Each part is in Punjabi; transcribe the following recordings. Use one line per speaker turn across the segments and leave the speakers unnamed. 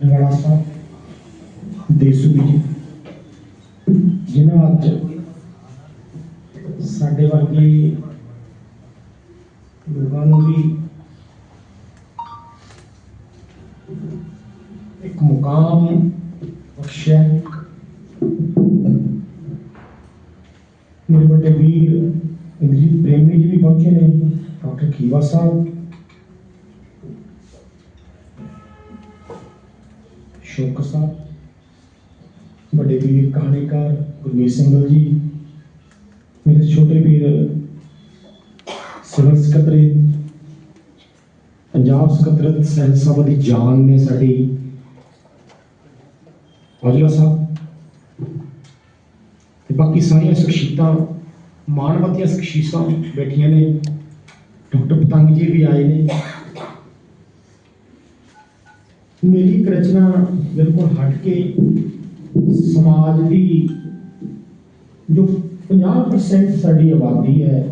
ਰੰਗਾਲਾ ਸਾਹਿਬ ਦੇਸੂ ਜੀ ਜਿਨ੍ਹਾਂ ਅੱਜ ਸਾਡੇ ਵਰਗੇ ਲੋਕਾਂ ਨੂੰ ਵੀ ਇੱਕ ਮੁਕਾਮ ਬਖਸ਼ਿਆ ਹੈ। ਮੇਰੇ ਵੱਡੇ ਵੀਰ ਇੰਦਰਜੀਤ ਪ੍ਰੇਮੀ ਜੀ ਵੀ ਪਹੁੰਚੇ ਨੇ ਡਾਕਟਰ ਖੀਵਾ ਸਾਹਿਬ ਸ਼ੋਕ ਸਾਹਿਬ ਵੱਡੇ ਵੀਰ ਕਹਾਣੀਕਾਰ ਗੁਰਮੀਤ ਸਿੰਘ ਜੀ, ਮੇਰੇ ਛੋਟੇ ਵੀਰ ਸਿਵਲ ਸਕੱਤਰੇ ਪੰਜਾਬ ਸਕੱਤਰਤ ਸਹਿਤ ਸਭਾ ਦੀ ਜਾਨ ਨੇ ਸਾਡੀ। ਔਜਲਾ ਸਾਹਿਬ, ਤੇ ਬਾਕੀ ਸਾਰੀਆਂ ਸ਼ਖਸੀਅਤਾਂ ਮਾਨਵਤੀਆਂ ਸ਼ਖਸੀਅਤਾਂ ਬੈਠੀਆਂ ਨੇ। ਡਾਕਟਰ ਪਤੰਗ ਜੀ ਵੀ ਆਏ ਨੇ। ਮੇਰੀ ਰਚਨਾ ਬਿਲਕੁਲ ਹਟ ਕੇ ਸਮਾਜ ਦੀ ਜੋ 50% ਸਾਡੀ ਆਬਾਦੀ ਹੈ,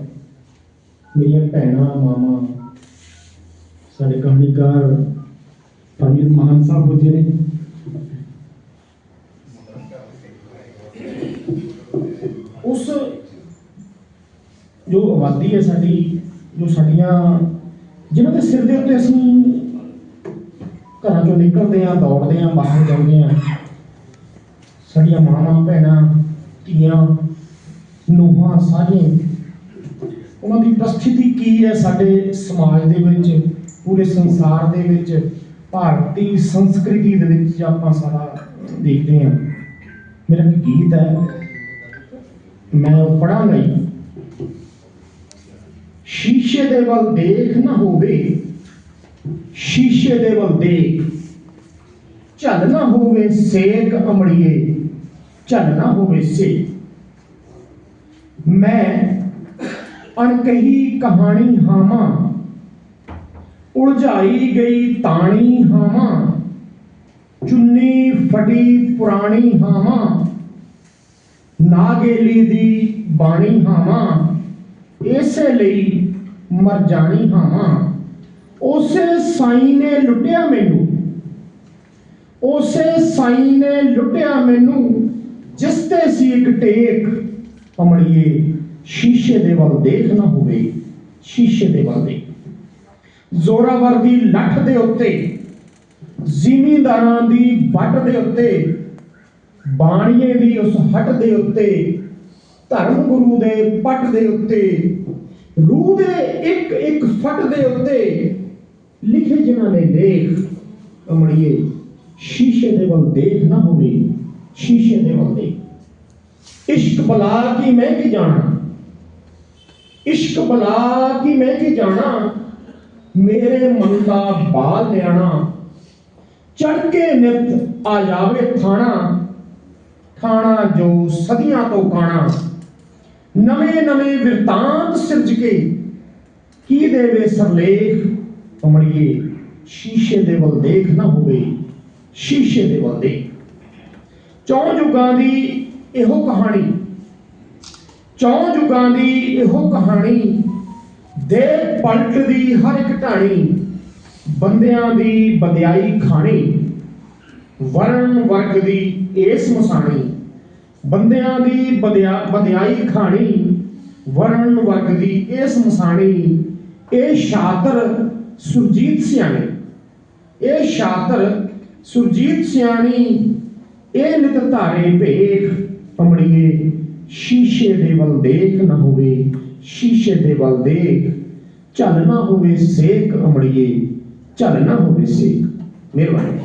ਮੇਰੀਆਂ ਭੈਣਾਂ ਮਾਮਾ ਸਾਡੇ ਕਹਾਣੀਕਾਰ ਪੰਡਿਤ ਮਾਨ ਸਾਹਿਬ ਪੁੱਜੇ ਨੇ। ਉਸ ਜੋ ਆਬਾਦੀ ਹੈ ਸਾਡੀ, ਜੋ ਸਾਡੀਆਂ, ਜਿਨ੍ਹਾਂ ਦੇ ਸਿਰ ਦੇ ਉੱਤੇ ਅਸੀਂ ਘਰਾਂ ਚੋਂ ਨਿਕਲਦੇ ਆ, ਦੌੜਦੇ ਆ, ਬਾਹਰ ਜਾਂਦੇ ਆ। ਸਾਡੀਆਂ ਮਾਵਾਂ, ਭੈਣਾਂ, ਧੀਆਂ, ਨੂੰਹਾਂ ਸਾਰੀਆਂ ਉਹਨਾਂ ਦੀ ਪ੍ਰਸਥਿਤੀ ਕੀ ਹੈ ਸਾਡੇ ਸਮਾਜ ਦੇ ਵਿੱਚ, ਪੂਰੇ ਸੰਸਾਰ ਦੇ ਵਿੱਚ, ਭਾਰਤੀ ਸੰਸਕ੍ਰਿਤੀ ਦੇ ਵਿੱਚ ਆਪਾਂ ਸਾਰਾ ਦੇਖਦੇ ਹਾਂ ਮੇਰਾ ਇੱਕ ਗੀਤ ਹੈ, ਮੈਂ ਉਹ ਪੜਾਂਗਾ ਸ਼ੀਸ਼ੇ ਦੇ ਵੱਲ ਦੇਖ ਨਾ ਹੋਵੇ ਸ਼ੀਸ਼ੇ ਦੇ ਵੱਲ ਦੇਖ ਝਲ ਨਾ ਹੋਵੇ ਸੇਕ ਅਮੜੀਏ, ਝਲ ਨਾ ਹੋਵੇ ਸੇਕ। ਮੈਂ ਅਣਕਹੀ ਕਹਾਣੀ ਹਾਵਾਂ, ਉਲਝਾਈ ਗਈ ਤਾਣੀ ਹਾਵਾਂ, ਚੁੰਨੀ ਫਟੀ ਪੁਰਾਣੀ ਹਾਵਾਂ, ਨਾਗੇਲੀ ਦੀ ਬਾਣੀ ਹਾਵਾਂ, ਇਸੇ ਲਈ ਮਰ ਜਾਣੀ ਹਾਵਾਂ। ਉਸੇ ਸਾਈ ਨੇ ਲੁੱਟਿਆ ਮੈਨੂੰ। ਉਸੇ ਸਾਈ ਨੇ ਲੁੱਟਿਆ ਮੈਨੂੰ, ਜਿਸ ਤੇ ਸੀ ਇੱਕ ਟੇਕ। ਅਮੜੀਏ ਸ਼ੀਸ਼ੇ ਦੇ ਵੱਲ ਦੇਖ ਨਾ ਹੋਵੇ, ਸ਼ੀਸ਼ੇ ਦੇ ਵੱਲ ਦੇਖ। ਜ਼ੋਰਾਵਰ ਦੀ ਲੱਠ ਦੇ ਉੱਤੇ, ਜ਼ਿਮੀਂਦਾਰਾਂ ਦੀ ਵੱਟ ਦੇ ਉੱਤੇ, ਬਾਣੀਏ ਦੀ ਉਸ ਹੱਟ ਦੇ ਉੱਤੇ, ਧਰਮ ਗੁਰੂ ਦੇ ਪੱਟ ਦੇ ਉੱਤੇ, ਰੂਹ ਦੇ ਇੱਕ ਇੱਕ ਫਟ ਦੇ ਉੱਤੇ ਲਿਖੇ ਜਿਨ੍ਹਾਂ ਨੇ ਲੇਖ ਅਮੜੀਏ ਸ਼ੀਸ਼ੇ ਦੇ ਵੱਲ ਦੇਖ ਨਾ ਹੋਵੇ, ਸ਼ੀਸ਼ੇ ਦੇ ਵੱਲ ਦੇਖ। ਇਸ਼ਕ ਬਲਾ ਕੀ ਮੈਂ ਕੀ ਜਾਣਾ? ਇਸ਼ਕ ਬਲਾ ਕੀ ਮੈਂ ਕੀ ਜਾਣਾ? ਮੇਰੇ ਮਨ ਦਾ ਬਾਲ ਲਿਆਣਾ ਚੜ ਕੇ ਨਿਤ ਆ ਜਾਵੇ ਥਾਣਾ। ਖਾਣਾ ਜੋ ਸਦੀਆਂ ਤੋਂ ਕਾਣਾ। ਨਵੇਂ ਨਵੇਂ ਵਿਰਤਾਂਤ ਸਿਰਜ ਕੇ ਕੀ ਦੇਵੇ ਸਰਲੇਖ? ਅਮੜੀਏ ਸ਼ੀਸ਼ੇ ਦੇ ਵੱਲ ਦੇਖ ਨਾ ਹੋਵੇ, ਸ਼ੀਸ਼ੇ ਦੇ ਵੱਲ ਦੇਖ। ਚੌਂ ਯੁਗਾਂ ਦੀ ਇਹੋ ਕਹਾਣੀ, ਚੌਂ ਯੁਗਾਂ ਦੀ ਇਹੋ ਕਹਾਣੀ, ਦੇ ਪਲਟ ਦੀ ਹਰ ਇੱਕ ਢਾਣੀ, ਬੰਦਿਆਂ ਦੀ ਬਦਿਆਈ ਖਾਣੀ, ਵਰਣ ਵਰਗ ਦੀ ਏਸ ਮਸਾਣੀ, ਬੰਦਿਆਂ ਦੀ ਬਦਿਆ- ਬਦਿਆਈ ਖਾਣੀ, ਵਰਣ ਵਰਗ ਦੀ ਏਸ ਮਸਾਣੀ, ਇਹ ਸ਼ਾਤਰ ਸੁਰਜੀਤ ਸਿਆਣੀ ਇਹ ਸ਼ਾਤਰ ਸੁਰਜੀਤ ਸਿਆਣੀ ਇਹ ਨਿਤ ਧਾਰੇ ਭੇਖ ਪਮੜੀਏ ਸ਼ੀਸ਼ੇ ਦੇ ਵੱਲ ਦੇਖ ਨਾ ਹੋਵੇ ਸ਼ੀਸ਼ੇ ਦੇ ਵੱਲ ਦੇਖ ਚੱਲ ਨਾ ਹੋਵੇ ਸੇਕ ਅਮੜੀਏ ਚੱਲ ਨਾ ਹੋਵੇ ਸੇਕ ਮਿਹਰਬਾਨੀ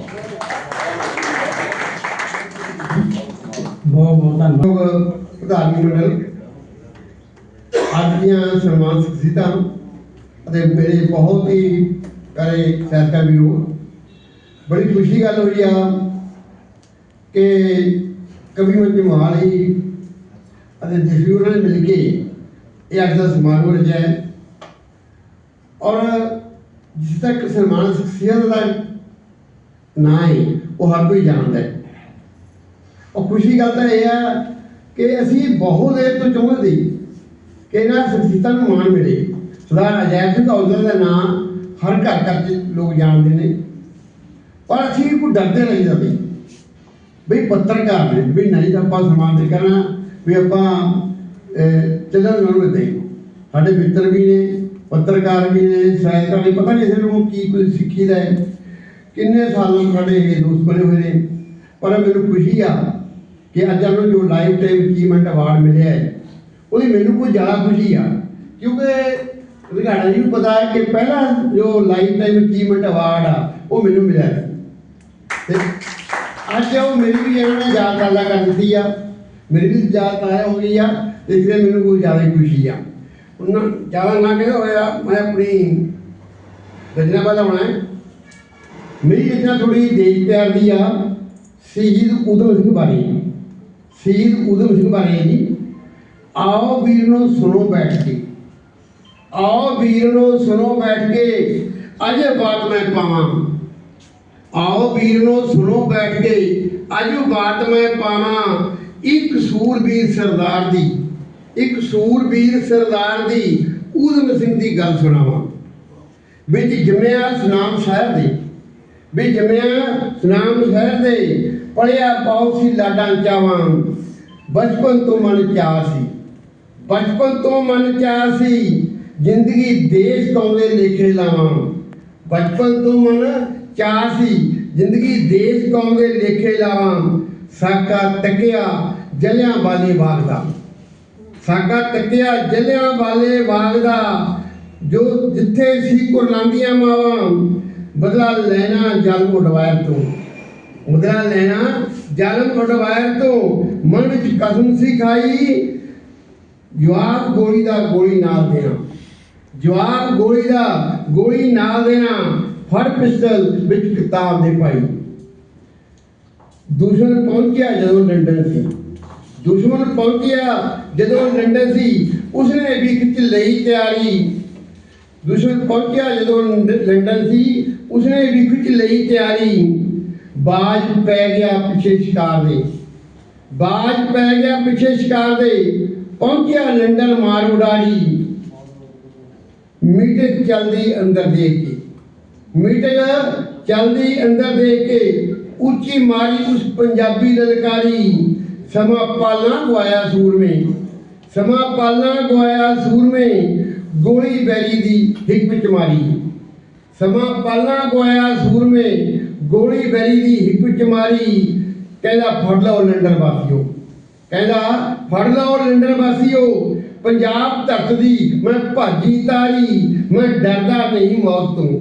ਬਹੁਤ ਬਹੁਤ ਧੰਨਵਾਦ
ਲੋਕ ਪ੍ਰਧਾਨ ਮੰਡਲ ਅੱਜ ਦੀਆਂ ਸਨਮਾਨ ਸ਼ਖਸੀਅਤਾਂ ਅਤੇ ਮੇਰੇ ਬਹੁਤ ਹੀ ਪਿਆਰੇ ਸਹਿਕਾ ਵੀਰੋ, ਬੜੀ ਖੁਸ਼ੀ ਗੱਲ ਹੋਈ ਆ ਕਿ ਕਵੀ ਮੰਚ ਮਹਾਲੀ ਅਤੇ ਜਿਸ ਵੀ ਉਹਨਾਂ ਨੇ ਮਿਲ ਕੇ ਇਹ ਅੱਜ ਦਾ ਸਮਾਗਮ ਰਚਿਆ ਹੈ। ਔਰ ਜਿਸ ਤੱਕ ਸਨਮਾਨ ਸ਼ਖਸੀਅਤ ਦਾ ਨਾਂ ਹੈ, ਉਹ ਹਰ ਕੋਈ ਜਾਣਦਾ ਹੈ। ਉਹ ਖੁਸ਼ੀ ਗੱਲ ਤਾਂ ਇਹ ਆ ਕਿ ਅਸੀਂ ਬਹੁਤ ਦੇਰ ਤੋਂ ਚਾਹੁੰਦੇ ਸੀ ਕਿ ਇਹਨਾਂ ਸ਼ਖਸੀਅਤਾਂ ਨੂੰ ਮਾਣ ਮਿਲੇ। ਸਰਦਾਰ ਅਜੈਬ ਸਿੰਘ ਔਜਲਾ ਦਾ ਨਾਮ ਹਰ ਘਰ ਘਰ 'ਚ ਲੋਕ ਜਾਣਦੇ ਨੇ। ਪਰ ਅਸੀਂ ਕੋਈ ਡਰਦੇ ਨਹੀਂ ਜਾਂਦੇ ਵੀ ਪੱਤਰਕਾਰ ਨੇ ਵੀ ਨਹੀਂ ਤਾਂ ਆਪਾਂ ਸਨਮਾਨ ਨਹੀਂ ਕਰਨਾ ਵੀ ਆਪਾਂ ਅਹ, ਚੱਲਣ ਨੂੰ ਦੇ ਸਾਡੇ ਮਿੱਤਰ ਵੀ ਨੇ ਪੱਤਰਕਾਰ ਵੀ ਨੇ ਸਾਹਿਤਕਾਰ ਵੀ ਪਤਾ ਨਹੀਂ ਇਹਨਾਂ ਨੂੰ ਕੀ ਕੁਝ ਸਿੱਖੀ ਦਾ ਹੈ। ਕਿੰਨੇ ਸਾਲਾਂ ਤੋਂ ਸਾਡੇ ਇਹ ਦੋਸਤ ਬਣੇ ਹੋਏ ਨੇ। ਪਰ ਮੈਨੂੰ ਖੁਸ਼ੀ ਆ ਕਿ ਅੱਜ ਸਾਨੂੰ ਜੋ ਲਾਈਫ ਟਾਈਮ ਅਚੀਵਮੈਂਟ ਅਵਾਰਡ ਮਿਲਿਆ ਹੈ ਉਹਦੀ ਮੈਨੂੰ ਕੋਈ ਜ਼ਿਆਦਾ ਖੁਸ਼ੀ ਆ। ਕਿਉਂਕਿ ਰਿਗਾੜਾ ਜੀ ਨੂੰ ਪਤਾ ਹੈ ਕਿ ਪਹਿਲਾ ਜੋ ਲਾਈਫ ਟਾਈਮ ਅਚੀਵਮੈਂਟ ਅਵਾਰਡ ਆ, ਉਹ ਮੈਨੂੰ ਮਿਲਿਆ ਸੀ। ਤੇ ਅੱਜ ਉਹ ਮੇਰੀ ਵੀ ਇਹਨਾਂ ਨੇ ਯਾਦ ਤਾਜ਼ਾ ਕਰ ਦਿੱਤੀ ਆ। ਮੇਰੀ ਵੀ ਯਾਦ ਤਾਜ਼ਾ ਹੋ ਗਈ ਆ ਤੇ ਇਸ ਲਈ ਮੈਨੂੰ ਕੋਈ ਜ਼ਿਆਦਾ ਖੁਸ਼ੀ ਆ। ਉਹਨਾਂ ਜ਼ਿਆਦਾ ਨਾ ਕਹਿੰਦਾ ਹੋਇਆ, ਮੈਂ ਆਪਣੀ ਰਚਨਾ ਵਧਾਉਣਾ ਹੈ। ਮੇਰੀ ਰਚਨਾ ਥੋੜੀ ਦੇਸ਼ ਪਿਆਰ ਦੀ ਆ। ਸ਼ਹੀਦ ਊਧਮ ਸਿੰਘ ਬਾਰੇ ਸ਼ਹੀਦ ਊਧਮ ਸਿੰਘ ਬਾਰੇ ਹੈ ਜੀ, ਆਓ ਵੀਰ ਨੂੰ ਸੁਣੋ ਬੈਠ ਕੇ। ਆਓ ਵੀਰ ਨੂੰ ਸੁਣੋ ਬੈਠ ਕੇ। ਅਜੇ ਬਾਤ ਮੈਂ ਪਾਵਾਂ। ਆਓ ਵੀਰ ਨੂੰ ਸੁਣੋ ਬੈਠ ਕੇ। ਅਜੋ ਬਾਤ ਮੈਂ ਪਾਵਾਂ ਇੱਕ ਸੂਰਬੀਰ ਸਰਦਾਰ ਦੀ। ਇੱਕ ਸੂਰਬੀਰ ਸਰਦਾਰ ਦੀ ਊਧਮ ਸਿੰਘ ਦੀ ਗੱਲ ਸੁਣਾਵਾਂ। ਵਿੱਚ ਜੰਮਿਆ ਸੁਨਾਮ ਸ਼ਹਿਰ ਦੇ। ਵੀ ਜੰਮਿਆ ਸੁਨਾਮ ਸ਼ਹਿਰ ਦੇ। ਪੜਿਆ ਪਾਉ ਸੀ ਲਾਡਾਂ ਚਾਵਾਂ। ਬਚਪਨ ਤੋਂ ਮਨ ਚਾਹ ਸੀ। ਬਚਪਨ ਤੋਂ ਮਨ ਚਾਹ ਸੀ। ਜ਼ਿੰਦਗੀ ਦੇਸ਼ ਕੌਮ ਲੇਖੇ ਲਾਵਾਂ ਬਚਪਨ ਤੋਂ ਮਨ ਚਾਹ ਸੀ ਜ਼ਿੰਦਗੀ ਦੇਸ਼ ਕੌਮ ਲੇਖੇ ਲਾਵਾਂ ਸਾਕਾ ਤੱਕਿਆ ਜਲਿਆਂ ਵਾਲੇ ਬਾਗ ਦਾ ਸਾਕਾ ਤੱਕਿਆ ਜਲਿਆਂ ਵਾਲੇ ਬਾਗ ਦਾ ਜੋ ਜਿੱਥੇ ਸੀ ਕੁਰਲਾਂਦੀਆਂ ਮਾਵਾਂ ਬਦਲਾ ਲੈਣਾ ਜਲਮ ਉਡਵਾਇਰ ਤੋਂ ਬਦਲਾ ਲੈਣਾ ਜਲਮ ਉਡਵਾਇਰ ਤੋਂ ਮਨ ਵਿੱਚ ਕਸਮ ਸੀ ਖਾਈ ਜਵਾਬ ਗੋਲੀ ਦਾ ਗੋਲੀ ਨਾਲ ਦੇਣਾ ਜਵਾਬ ਗੋਲੀ ਦਾ, ਗੋਲੀ ਨਾਲ ਦੇਣਾ ਫੜ ਪਿਸਤਲ ਵਿੱਚ ਕਿਤਾਬ ਦੇ ਪਾਈ। ਦੁਸ਼ਮਣ ਪਹੁੰਚਿਆ ਜਦੋਂ ਲੰਡਨ ਸੀ। ਦੁਸ਼ਮਣ ਪਹੁੰਚਿਆ ਜਦੋਂ ਲੰਡਨ ਸੀ, ਉਸਨੇ ਵੀ ਖਿੱਚ ਲਈ ਤਿਆਰੀ। ਦੁਸ਼ਮਣ ਪਹੁੰਚਿਆ ਜਦੋਂ ਲੰਡਨ ਸੀ, ਉਸਨੇ ਵੀ ਖਿੱਚ ਲਈ ਤਿਆਰੀ। ਬਾਜ ਪੈ ਗਿਆ ਪਿੱਛੇ ਸ਼ਿਕਾਰ ਦੇ। ਬਾਜ ਪੈ ਗਿਆ ਪਿੱਛੇ ਸ਼ਿਕਾਰ ਦੇ। ਪਹੁੰਚਿਆ ਲੰਡਨ ਮਾਰ ਉਡਾਰੀ ਮੀਟਿੰਗ ਚੱਲਦੀ ਅੰਦਰ ਦੇਖ ਕੇ। ਮੀਟਿੰਗ ਚੱਲਦੀ ਅੰਦਰ ਦੇਖ ਕੇ ਉੱਚੀ ਮਾਰੀ ਉਸ ਪੰਜਾਬੀ ਲਲਕਾਰੀ ਸਮਾਂ ਪਾਲਣਾ ਗਵਾਇਆ ਸੂਰਮੇ। ਸਮਾਂ ਪਾਲਣਾ ਗਵਾਇਆ ਸੂਰਮੇ, ਗੋਲੀ ਬੈਰੀ ਦੀ ਹਿੱਕ ਵਿੱਚ ਮਾਰੀ। ਸਮਾਂ ਪਾਲਣਾ ਗਵਾਇਆ ਸੂਰਮੇ, ਗੋਲੀ ਬੈਰੀ ਦੀ ਹਿੱਕ ਵਿੱਚ ਮਾਰੀ। ਕਹਿੰਦਾ, ਫੜ ਲਓ ਲੰਡਰ ਵਾਸੀਓ। ਕਹਿੰਦਾ, ਫੜ ਲਓ ਲੰਡਰ ਵਾਸੀਓ। ਪੰਜਾਬ ਧਰਤ ਦੀ ਮੈਂ ਭਾਜੀ ਤਾਰੀ, ਮੈਂ ਡਰਦਾ ਨਹੀਂ ਮੌਤ ਤੋਂ।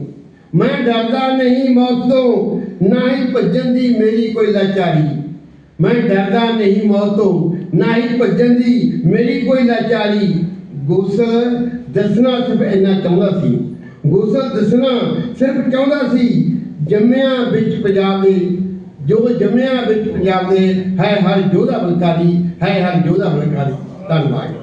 ਮੈਂ ਡਰਦਾ ਨਹੀਂ ਮੌਤ ਤੋਂ, ਨਾ ਹੀ ਭੱਜਣ ਦੀ ਮੇਰੀ ਕੋਈ ਲਾਚਾਰੀ। ਮੈਂ ਡਰਦਾ ਨਹੀਂ ਮੌਤ ਤੋਂ, ਨਾ ਹੀ ਭੱਜਣ ਦੀ ਮੇਰੀ ਕੋਈ ਲਾਚਾਰੀ। ਗੁਸਲ ਦੱਸਣਾ ਸਿਰਫ ਇੰਨਾ ਚਾਹੁੰਦਾ ਸੀ। ਗੁਸਲ ਦੱਸਣਾ ਸਿਰਫ ਚਾਹੁੰਦਾ ਸੀ, ਜੰਮਿਆ ਵਿੱਚ ਪੰਜਾਬ ਦੇ, ਜੋ ਜੰਮਿਆ ਵਿੱਚ ਪੰਜਾਬ ਦੇ, ਹੈ ਹਰ ਜੋਧਾ ਬਲਕਾਰੀ, ਹੈ ਹਰ ਯੋਧਾ ਬਲਕਾਰੀ। ਧੰਨਵਾਦ।